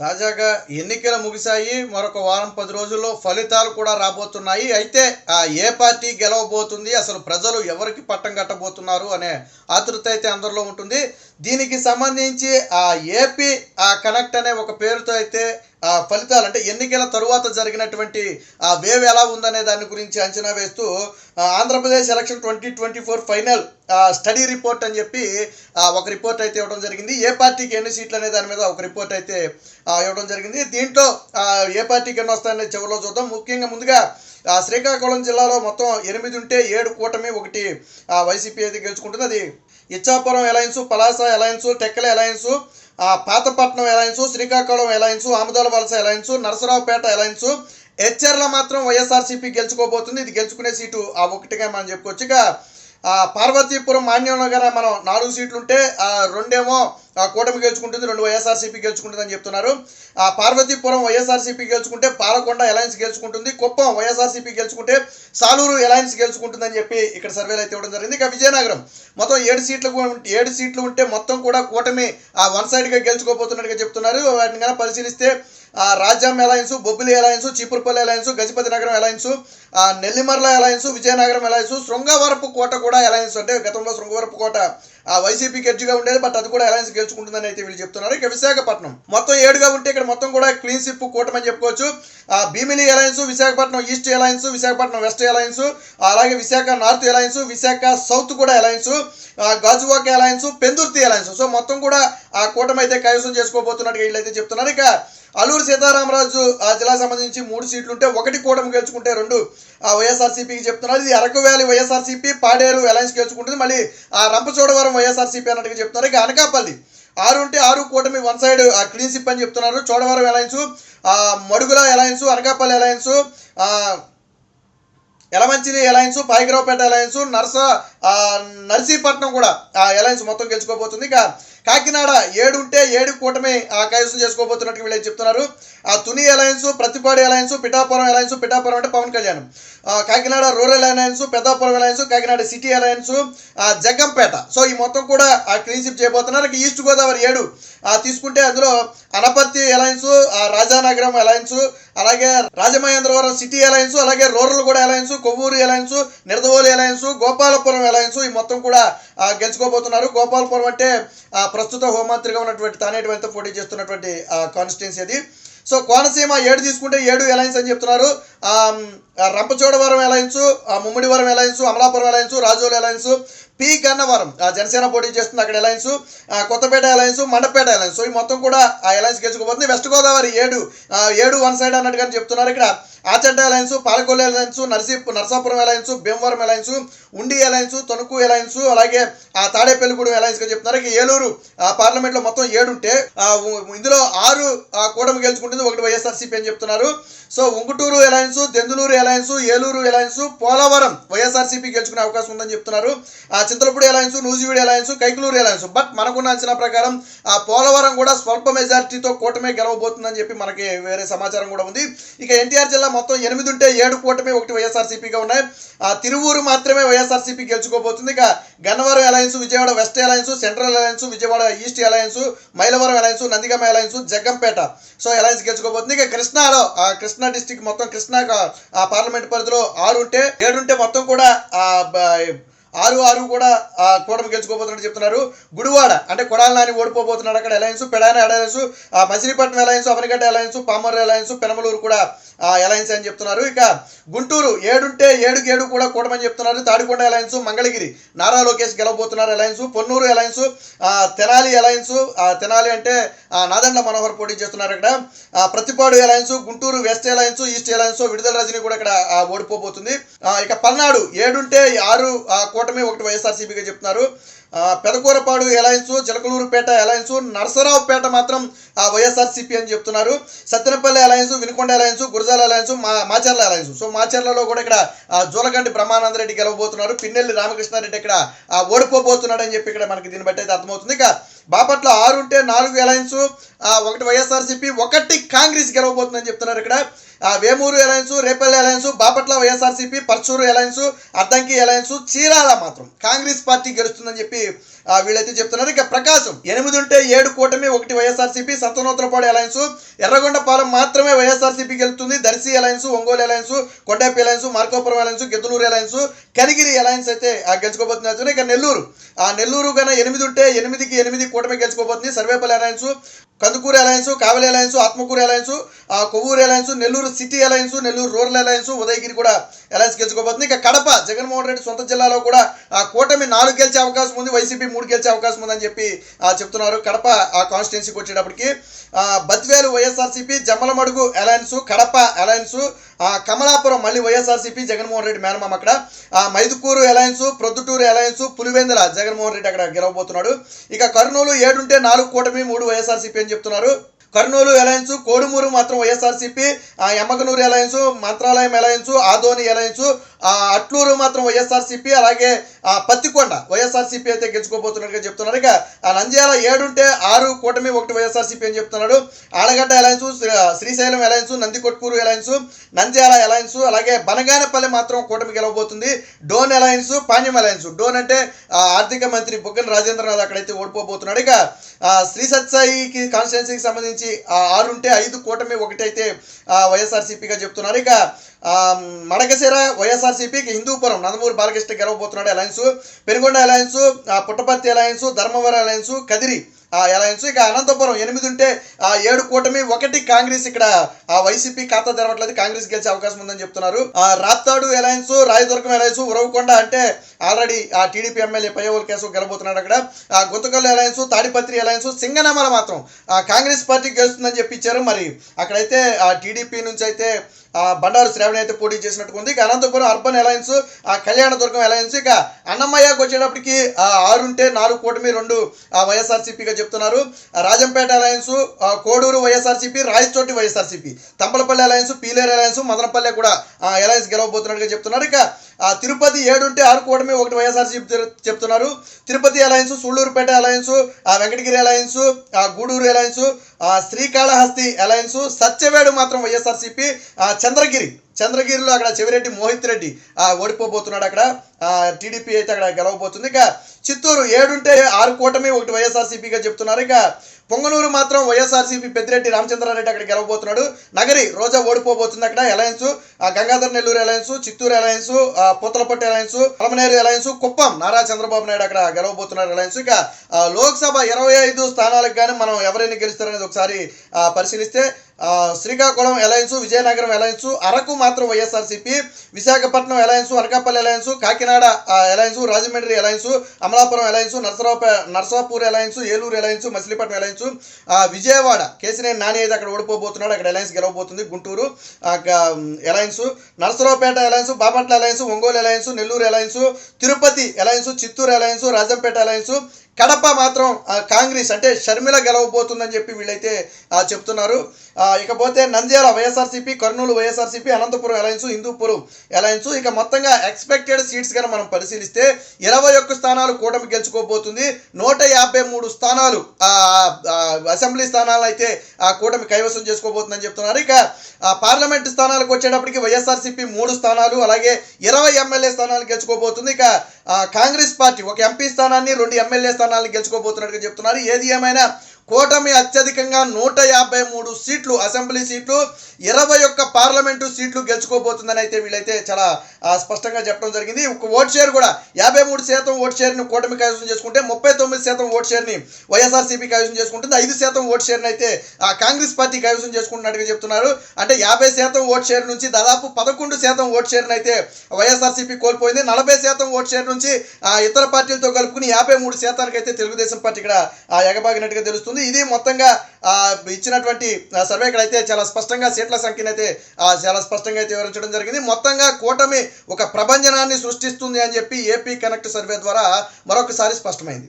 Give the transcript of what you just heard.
తాజాగా ఎన్నికలు ముగిశాయి. మరొక వారం పది రోజుల్లో ఫలితాలు కూడా రాబోతున్నాయి. అయితే ఆ ఏ పార్టీ గెలవబోతుంది? అసలు ప్రజలు ఎవరికి పట్టం కట్టబోతున్నారు? అనే ఆతృత అయితే అందరిలో ఉంటుంది. దీనికి సంబంధించి ఆ ఏపీ ఆ కనెక్ట్ అనే ఒక పేరుతో అయితే ఆ ఫలితాలు అంటే ఎన్నికల తరువాత జరిగినటువంటి ఆ వేవ్ ఎలా ఉందనే దాని గురించి అంచనా వేస్తూ Andhra Pradesh election twenty twenty four final study report అని చెప్పి ఒక రిపోర్ట్ అయితే ఇవ్వడం జరిగింది. ఏ పార్టీకి ఎన్ని సీట్లు అనే దాని మీద ఒక రిపోర్ట్ అయితే ఇవ్వడం జరిగింది. దీంట్లో ఏ పార్టీకి ఎన్ని వస్తాయనే చివరిలో చూద్దాం. ముఖ్యంగా ముందుగా శ్రీకాకుళం జిల్లాలో మొత్తం ఎనిమిది ఉంటే ఏడు కూటమి ఒకటి వైసీపీ అయితే గెలుచుకుంటుంది. అది Ichchapuram alliance Palasa alliance Tekkali alliance ఆ, Pathapatnam alliance Srikakulam alliance Amudala Valasa alliance Narasaraopet alliance హెచ్ఆర్లో మాత్రం వైఎస్ఆర్సీపీ గెలుచుకోబోతుంది. ఇది గెలుచుకునే సీటు ఆ ఒకటిగా మనం చెప్పుకోవచ్చు. ఇక పార్వతీపురం పార్వతీపురం మాన్యంనగర మనం నాలుగు సీట్లు ఉంటే రెండేమో కూటమి గెలుచుకుంటుంది రెండు వైఎస్ఆర్సీపీ గెలుచుకుంటుంది అని చెప్తున్నారు. ఆ పార్వతీపురం వైఎస్ఆర్సీపీ గెలుచుకుంటే పాలకొండ అలయన్స్ గెలుచుకుంటుంది కుప్పం వైఎస్ఆర్సీపీ గెలుచుకుంటే సాలూరు అలయన్స్ గెలుచుకుంటుందని చెప్పి ఇక్కడ సర్వేలు అయితే ఇవ్వడం జరిగింది. ఇక విజయనగరం మొత్తం ఏడు సీట్లు ఏడు సీట్లు ఉంటే మొత్తం కూడా కూటమి ఆ వన్ సైడ్గా గెలుచుకోబోతున్నట్టుగా చెప్తున్నారు. వాటిని కనుక పరిశీలిస్తే Rajam alliance Bobbili alliance Cheepurupalli alliance Gajapathi Nagaram alliance ఆ, నెల్లిమర్ల అలయన్స్ విజయనగరం అలయన్స్ శృంగవరపు కోట కూడా అలయన్స్ అంటే గతంలో శృంగవరపు కోట ఆ వైసీపీకి ఎడ్జ్గా ఉండేది బట్ అది కూడా అలయన్స్ గెలుచుకుంటుందని అయితే వీళ్ళు చెప్తున్నారు. ఇక విశాఖపట్నం మొత్తం ఏడుగా ఉంటే ఇక్కడ మొత్తం కూడా క్లీన్ సిప్ కూటమని చెప్పుకోవచ్చు. ఆ, Bheemili alliance Visakhapatnam east alliance Visakhapatnam west alliance అలాగే Visakha north alliance Visakha south కూడా alliance. Gajuwaka alliance Pendurthi alliance. So మొత్తం కూడా ఆ కూటమి అయితే కైవసం చేసుకోబోతున్నట్టుగా వీళ్ళైతే చెప్తున్నారు. ఇక అల్లూరు సీతారామరాజు ఆ జిల్లా సంబంధించి మూడు సీట్లు ఉంటే ఒకటి కూటమి గెలుచుకుంటే రెండు ఆ వైఎస్ఆర్సీపీకి చెప్తున్నారు. ఇది అరకు వ్యాలీ వైఎస్ఆర్సీపీ పాడేరు అలయన్స్ గెలుచుకుంటుంది. మళ్ళీ ఆ రంపచోడవరం వైఎస్ఆర్సీపీ అన్నట్టుగా చెప్తున్నారు. ఇక అనకాపల్లి ఆరు ఉంటే ఆరు కూటమి వన్ సైడ్ ఆ క్లీన్ సిప్ అని చెప్తున్నారు. చోడవరం అలయన్స్ ఆ Madugula alliance Anakapalli alliance Yelamanchili alliance Payakaraopeta alliance Narsa Narsipatnam కూడా ఆ అలయన్స్ మొత్తం గెలుచుకోబోతుంది. ఇక కాకినాడ ఏడు ఉంటే ఏడు కూటమి ఆ కైవసం చేసుకోబోతున్నట్టు వీళ్ళు చెప్తున్నారు. ఆ Tuni alliance Prathipadu alliance Pithapuram alliance Pithapuram అంటే పవన్ కళ్యాణ్. ఆ, Kakinada rural alliance Peddapuram alliance Kakinada city alliance ఆ, జగ్గంపేట సో ఈ మొత్తం కూడా ఆ క్లీన్షిప్ చేయబోతున్నారు. ఇక ఈస్ట్ గోదావరి ఏడు తీసుకుంటే అందులో అనపర్తి అలయన్స్ ఆ, రాజానగరం అలయన్స్ అలాగే రాజమహేంద్రవరం సిటీ అలయన్స్ అలాగే రూరల్ కూడా alliance Kovvur alliance Nidadavolu alliance Gopalapuram alliance ఈ మొత్తం కూడా గెలుచుకోబోతున్నారు. గోపాల్పురం అంటే ప్రస్తుత హోంమంత్రిగా ఉన్నటువంటి తానేటి పోటీ చేస్తున్నటువంటి కాన్స్టిట్యున్సీ అది సో కోనసీమ ఏడు తీసుకుంటే ఏడు అలయన్స్ అని చెప్తున్నారు. రంపచోడవరం అలయన్స్ ఆ, Mummidivaram alliance Amalapuram alliance Razole alliance P Gannavaram ఆ, జనసేన పోటీ చేస్తుంది అక్కడ alliance Kothapeta alliance Mandapeta alliance so ఈ మొత్తం కూడా ఆ అలయన్స్ గెలుచుకోబోతుంది. వెస్ట్ గోదావరి ఏడు ఏడు వన్ సైడ్ అన్నట్టుగా చెప్తున్నారు ఇక్కడ. Achanta alliance Palakollu alliance Narsi Narsapuram alliance Bhimavaram alliance Undi alliance Tanuku alliance అలాగే ఆ తాడేపల్లిగూడెం అలయన్స్గా చెప్తున్నారు. ఏలూరు పార్లమెంట్లో పార్లమెంట్లో మొత్తం ఏడుంటే ఇందులో ఆరు ఆ, కూటమి గెలుచుకుంటుంది. ఒకటి వైఎస్ఆర్సీపీ అని చెప్తున్నారు. So Unguturu alliance Denduluru alliance Eluru alliance Polavaram YSRCP గెలుచుకునే అవకాశం ఉందని చెప్తున్నారు. ఆ Chintalapudi alliance Nuzvid alliance Kaikaluru alliance. But మనకున్న అంచనా ప్రకారం ఆ పోలవరం కూడా స్వల్ప మెజారిటీతో కూటమే గెలవబోతుందని చెప్పి మనకి వేరే సమాచారం కూడా ఉంది. ఇక ఎన్టీఆర్ జిల్లా మొత్తం ఎనిమిది ఉంటే ఏడు కూటమి ఒకటి వైఎస్ఆర్సీపీగా ఉన్నాయి. ఆ తిరువూరు మాత్రమే వైఎస్ఆర్సీపీ గెలుచుకోబోతుంది. ఇక Gannavaram alliance Vijayawada west alliance central alliance Vijayawada east alliance Mylavaram alliance Nandigama alliance Jaggampeta. So alliance గెలుచుకోబోతుంది. ఇక కృష్ణాలో ఆ కృష్ణా డిస్టిక్ మొత్తం కృష్ణా ఆ పార్లమెంట్ పరిధిలో ఆరు ఉంటే ఏడుంటే మొత్తం కూడా ఆరు ఆరు కూడా ఆ, కూటమి గెలుచుకోబోతున్నట్టు చెప్తున్నారు. గుడివాడ అంటే కొడాల నాని ఓడిపోబోతున్నాడు అక్కడ అలయన్స్ పెడాన అలయన్స్ ఆ, Machilipatnam alliance Avanigadda alliance Pamarru alliance Penamaluru కూడా అలయన్స్ అని చెప్తున్నారు. ఇక గుంటూరు ఏడుంటే ఏడుకి ఏడు కూడా కూటమని చెప్తున్నారు. తాడికొండ అలయన్స్ మంగళగిరి నారా లోకేష్ గెలవబోతున్నారు అలయన్స్ పొన్నూరు అలయన్స్ ఆ, తెనాలి అలయన్స్ తెనాలి అంటే ఆ, మనోహర్ పోటీ చేస్తున్నారు ఇక్కడ. Prathipadu alliance Guntur west alliance east alliance Vidadala Rajini కూడా ఇక్కడ ఓడిపోబోతుంది. ఇక పల్నాడు ఏడుంటే ఆరు ఆ, కూటమి ఒకటి వైఎస్ఆర్సీపీగా చెప్తున్నారు. పెదకూరపాడు ఎలయన్సు చిలకలూరుపేట ఎలయన్సు నరసరావుపేట మాత్రం ఆ, వైఎస్ఆర్సీపీ అని చెప్తున్నారు. Sattenapalli alliance Vinukonda alliance Gurajala alliance మా మాచర్ల అలయన్స్ సో మాచర్లలో కూడా ఇక్కడ ఆ, జూలగంటి బ్రహ్మానందరెడ్డి గెలవబోతున్నారు. పిన్నెల్లి రామకృష్ణారెడ్డి ఇక్కడ ఓడిపోబోతున్నాడు అని చెప్పి ఇక్కడ మనకి దీన్ని బట్టి అయితే అర్థమవుతుంది. ఇక బాపట్ల ఆరు ఉంటే నాలుగు అలయన్స్ ఒకటి వైఎస్ఆర్సీపీ ఒకటి కాంగ్రెస్ గెలవబోతుందని చెప్తున్నారు ఇక్కడ. Vemuru alliance Repalle alliance Bapatla YSRCP Parchur alliance Addanki alliance Chirala మాత్రం. కాంగ్రెస్ పార్టీ గెలుస్తుందని చెప్పి వీళ్ళైతే చెప్తున్నారు. ఇక ప్రకాశం ఎనిమిది ఉంటే ఏడు కూటమి ఒకటి వైఎస్ఆర్సీపీ సత్తనోత్తరపాడు అలయన్స్ ఎర్రగొండపాలెం మాత్రమే వైఎస్ఆర్సీపీ గెలుస్తుంది. Darsi alliance Ongole alliance Kondapi alliance Markapuram alliance Giddalur alliance Kanigiri alliance అయితే ఆ, గెలుచుకోబోతున్నారు. ఇక నెల్లూరు ఆ నెల్లూరు కన్నా ఎనిమిది ఉంటే ఎనిమిదికి ఎనిమిది కూటమి గెలుచుకోబోతుంది. Sarvepalli alliance Kandukur alliance Kavali alliance Atmakur alliance ఆ, Kovur alliance Nellore city alliance Nellore rural alliance Udayagiri కూడా అలయన్స్ గెలుచుకోబోతుంది. ఇక కడప జగన్మోహన్ రెడ్డి సొంత జిల్లాలో కూడా ఆ కూటమి నాలుగు గెలిచే అవకాశం ఉంది వైసీపీ మూడు గెలిచే అవకాశం ఉందని చెప్పి చెప్తున్నారు. కడప ఆ కాన్స్టిట్యున్సీకి వచ్చేటప్పటికి బత్వేలు బద్వేలు వైఎస్ఆర్సీపీ జమ్మలమడుగు అలయన్స్ కడప అలయన్స్ కమలాపురం మళ్ళీ వైఎస్ఆర్సీపీ జగన్మోహన్ రెడ్డి మేనమామ అక్కడ. మైదుకూరు అలయన్స్ ప్రొద్దుటూరు అలయన్స్ పులివెందుల జగన్మోహన్ రెడ్డి అక్కడ గెలవబోతున్నాడు. ఇక కర్నూలు ఏడుంటే నాలుగు కూటమి మూడు వైఎస్ఆర్సీపీ అని చెప్తున్నారు. కర్నూలు అలయన్స్ కోడుమూరు మాత్రం వైఎస్ఆర్సీపీ ఆ Yemmiganur alliance Mantralayam alliance Adoni alliance Atluru మాత్రం వైఎస్ఆర్సీపీ అలాగే పత్తికొండ వైఎస్ఆర్సీపీ అయితే గెలుచుకోబోతున్నట్టుగా చెప్తున్నారు. ఇక నంద్యాల ఏడుంటే ఆరు కూటమి ఒకటి వైఎస్ఆర్సీపీ అని చెప్తున్నాడు. Allagadda alliance Srisailam alliance Nandikotkur alliance Nandyal alliance అలాగే బనగానపల్లి మాత్రం కూటమి గెలవబోతుంది. Dhone alliance Panyam alliance. Dhone అంటే ఆర్థిక మంత్రి బుగ్గన రాజేంద్రనాథ్ అక్కడైతే ఓడిపోబోతున్నాడు. ఇక శ్రీ సత్సాయికి కాన్స్టిట్యున్సీకి సంబంధించి ఆరుంటే ఆరు ఉంటే ఐదు కూటమి ఒకటైతే వైఎస్ఆర్సీపీగా చెప్తున్నారు. ఇక మడగసీర వైఎస్ఆర్సీపీకి Hindupur Nandamuri Balakrishna గెలవబోతున్నాడు alliance Penukonda alliance Puttaparthi alliance Dharmavaram alliance Kadiri ఆ అలయన్స్. ఇక అనంతపురం ఎనిమిది ఉంటే ఆ ఏడు కూటమి ఒకటి కాంగ్రెస్. ఇక్కడ ఆ వైసీపీ ఖాతా తెరవట్లేదు. కాంగ్రెస్ గెలిచే అవకాశం ఉందని చెప్తున్నారు. ఆ రాప్తాడు అలయన్స్ రాయదుర్గం అలయన్స్ ఉరవకొండ అంటే ఆల్రెడీ ఆ టీడీపీ ఎమ్మెల్యే పయ్యవల్ కేసు గెలబోతున్నాడు అక్కడ. ఆ గుంతకల్లు అలయన్స్ తాడిపత్రి అలయన్స్ సింగనమల మాత్రం ఆ కాంగ్రెస్ పార్టీ గెలుస్తుందని చెప్పిచ్చారు మరి అక్కడైతే ఆ టీడీపీ నుంచి అయితే బండారు శ్రావణి అయితే పోటీ చేసినట్టుగా ఉంది. ఇక అనంతపురం అర్బన్ అలయన్స్ ఆ కళ్యాణదుర్గం అలయన్స్ ఇక అన్నమయ్యకు వచ్చేటప్పటికి ఆరుంటే ఆరు ఉంటే నాలుగు కూటమి రెండు ఆ వైఎస్ఆర్సీపీగా చెప్తున్నారు. రాజంపేట అలయన్స్ ఆ కోడూరు వైఎస్ఆర్సీపీ రాయచోటి వైఎస్ఆర్సీపీ. తంపలపల్లి అలయన్స్ పీలేరు అలయన్స్ మదనపల్లె కూడా అలయన్స్ గెలవబోతున్నట్టుగా చెప్తున్నారు. ఇక తిరుపతి ఏడుంటే ఆరు కూటమి ఒకటి వైఎస్ఆర్సీపీ చెప్తున్నారు. తిరుపతి అలయన్స్ సూళ్ళూరుపేట అలయన్స్ ఆ వెంకటగిరి అలయన్స్ ఆ గూడూరు అలయన్స్ ఆ శ్రీకాళహస్తి అలయన్స్ సత్యవేడు మాత్రం వైఎస్ఆర్సీపీ చంద్రగిరి. చంద్రగిరిలో అక్కడ చెవిరెడ్డి మోహిత్ రెడ్డి ఆ ఓడిపోబోతున్నాడు అక్కడ. టీడీపీ అయితే అక్కడ గెలవబోతుంది. ఇక చిత్తూరు ఏడుంటే ఆరు కూటమి ఒకటి వైఎస్ఆర్సీపీగా చెప్తున్నారు. ఇక పొంగనూరు మాత్రం వైఎస్ఆర్సీపీ పెద్దిరెడ్డి రామచంద్రారెడ్డి అక్కడ గెలవబోతున్నాడు. నగరి రోజా ఓడిపోబోతుంది అక్కడ. Alliance Gangadhara Nellore alliance Chittoor alliance ఆ పూతలపట్టి అలయన్స్ పలమనేరు అలయన్స్ కుప్పం నారా చంద్రబాబు నాయుడు అక్కడ గెలవబోతున్నారు అలయన్స్ ఇక లోక్సభ ఇరవై ఐదు స్థానాలకు కానీ మనం ఎవరైనా గెలుస్తారనేది ఒకసారి పరిశీలిస్తే శ్రీకాకుళం అలయన్స్ విజయనగరం అలయన్స్ అరకు మాత్రం YSRCP Visakhapatnam alliance Anakapalli alliance Kakinada alliance Rajahmundry alliance Amalapuram alliance Narasarao Narsapur alliance Eluru alliance Machilipatnam alliance చేయొచ్చు విజయవాడ కేసినేని నాని అయితే అక్కడ ఓడిపోబోతున్నాడు అక్కడ alliance గెలవబోతుంది Guntur alliance alliance Narasaraopet alliance Bapatla alliance Ongole alliance Nellore alliance Tirupati alliance Chittoor alliance Rajampet alliance Kadapa మాత్రం కాంగ్రెస్ అంటే షర్మిల గెలవబోతుందని చెప్పి వీళ్ళైతే చెప్తున్నారు. ఇకపోతే నంద్యాల వైఎస్ఆర్సీపీ కర్నూలు వైఎస్ఆర్సీపీ అనంతపురం అలయన్స్ హిందూపురం అలయన్స్. ఇక మొత్తంగా ఎక్స్పెక్టెడ్ సీట్స్ కనుక మనం పరిశీలిస్తే ఇరవై ఒక్క స్థానాలు కూటమి గెలుచుకోబోతుంది. నూట యాభై మూడు స్థానాలు అసెంబ్లీ స్థానాలు అయితే ఆ కూటమి కైవసం చేసుకోబోతుందని చెప్తున్నారు. ఇక పార్లమెంట్ స్థానాలకు వచ్చేటప్పటికి వైఎస్ఆర్సీపీ మూడు స్థానాలు అలాగే ఇరవై ఎమ్మెల్యే స్థానాలు గెలుచుకోబోతుంది. ఇక కాంగ్రెస్ పార్టీ ఒక ఎంపీ స్థానాన్ని రెండు ఎమ్మెల్యే స్థానాలను గెలుచుకోబోతున్నట్టుగా చెప్తున్నారు. ఏది ఏమైనా కూటమి అత్యధికంగా నూట యాభై మూడు సీట్లు అసెంబ్లీ సీట్లు ఇరవై ఒక్క పార్లమెంటు సీట్లు గెలుచుకోబోతుందని అయితే వీళ్ళైతే చాలా స్పష్టంగా చెప్పడం జరిగింది. ఒక ఓట్ షేర్ కూడా యాభై మూడు శాతం ఓట్ షేర్ని కూటమి కైవసం చేసుకుంటే ముప్పై తొమ్మిది శాతం ఓట్ షేర్ని వైఎస్ఆర్సీపీ కైవసం చేసుకుంటుంది. ఐదు శాతం ఓట్ షేర్ని అయితే ఆ కాంగ్రెస్ పార్టీ కైవసం చేసుకుంటున్నట్టుగా చెప్తున్నారు. అంటే యాభై శాతం ఓట్ షేర్ నుంచి దాదాపు పదకొండు శాతం ఓట్ షేర్ని అయితే వైఎస్ఆర్సీపీ కోల్పోయింది. నలభై శాతం ఓట్ షేర్ నుంచి ఆ ఇతర పార్టీలతో కలుపుకుని యాభై మూడు శాతానికి అయితే తెలుగుదేశం పార్టీ ఇక్కడ ఆ, ఎగబాగినట్టుగా తెలుస్తుంది. ఇది మొత్తంగా ఇచ్చినటువంటి సర్వే ఇక్కడ అయితే చాలా స్పష్టంగా సీట్ల సంఖ్యను అయితే చాలా స్పష్టంగా అయితే వివరించడం జరిగింది. మొత్తంగా కూటమి ఒక ప్రభంజనాన్ని సృష్టిస్తుంది అని చెప్పి ఏపీ కనెక్ట్ సర్వే ద్వారా మరొకసారి స్పష్టమైంది.